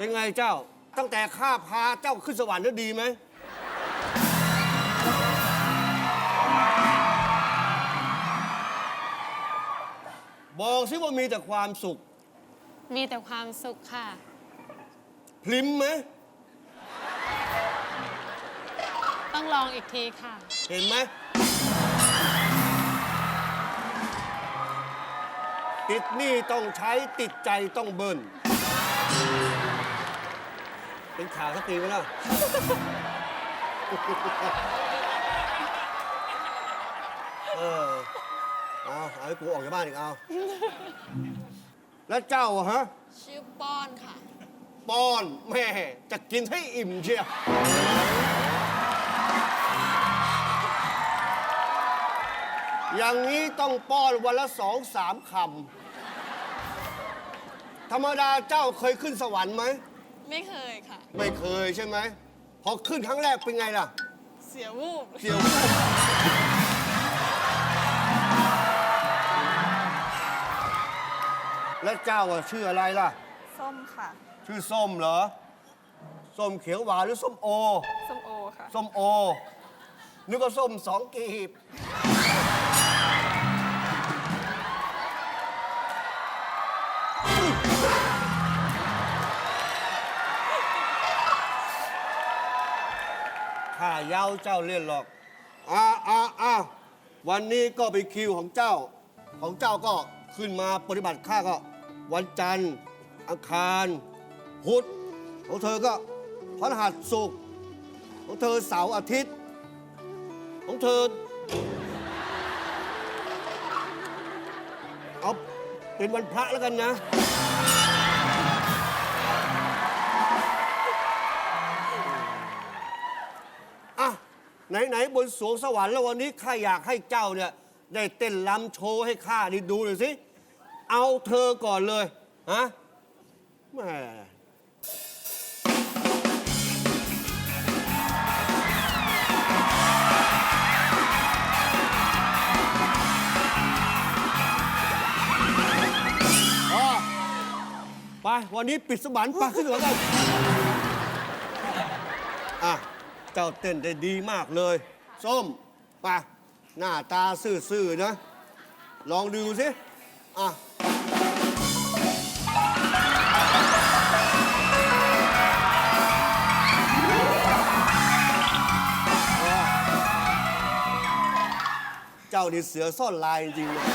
เป็นไงเจ้า ตั้งแต่ข้าพาเจ้าขึ้นสวรรค์แล้วดีไหม บอกสิว่ามีแต่ความสุข มีแต่ความสุขค่ะพริมไหม ต้องลองอีกทีค่ะ เห็นไหม ติดหนี้ต้องใช้ติดใจต้องเบิ้ล เป็นข่าวสักทีไหมล่ะ เออ เอาเอาให้กูออกจากบ้านอีกเอา แล้วเจ้าอะฮะ ชื่อป้อนค่ะ ป้อนแม่จะกินให้อิ่มเชียวอย่างนี้ต้องป้อนวันละสองสามคำ ธรรมดาเจ้าเคยขึ้นสวรรค์ไหม ไม่เคยค่ะ ไม่เคยใช่ไหมพอขึ้นครั้งแรกเป็นไงล่ะ เสียวูบเสียวแล้วเจ้าอะชื่ออะไรล่ะ ส้มค่ะชื่อส้มเหรอ ส้มเขียวหวานหรือส้มโอ ส้มโอค่ะ ส้มโอ นึกว่าส้มสองกีบ ข้าเย้าเจ้าเล่นหรอก อ้าอ้าอ้าวันนี้ก็เป็นคิวของเจ้า ของเจ้าก็ขึ้นมาปฏิบัติข้าก็ วันจันทร์ อังคารพุธของเธอก็พฤหัสศุกร์ของเธอเสาร์อาทิตย์ ของเธอ เอาเป็นวันพระแล้วกันนะ ไหนๆบนสวงสวรรค์แล้ววันนี้ข้าอยากให้เจ้าเนี่ยได้เต้นลำโชว์ให้ข้าได้ดูหน่อยสิ เอาเธอก่อนเลยฮะแหม่อ๋อไป วันนี้ปิดสวรรค์ไปขึ้นหัวกัน เจ้าเต้นได้ดีมากเลย ส้มไปหน้าตาซื่อๆนะ ลองดูสิ อะ เจ้านี่เสือซ่อนลายจริงๆเลย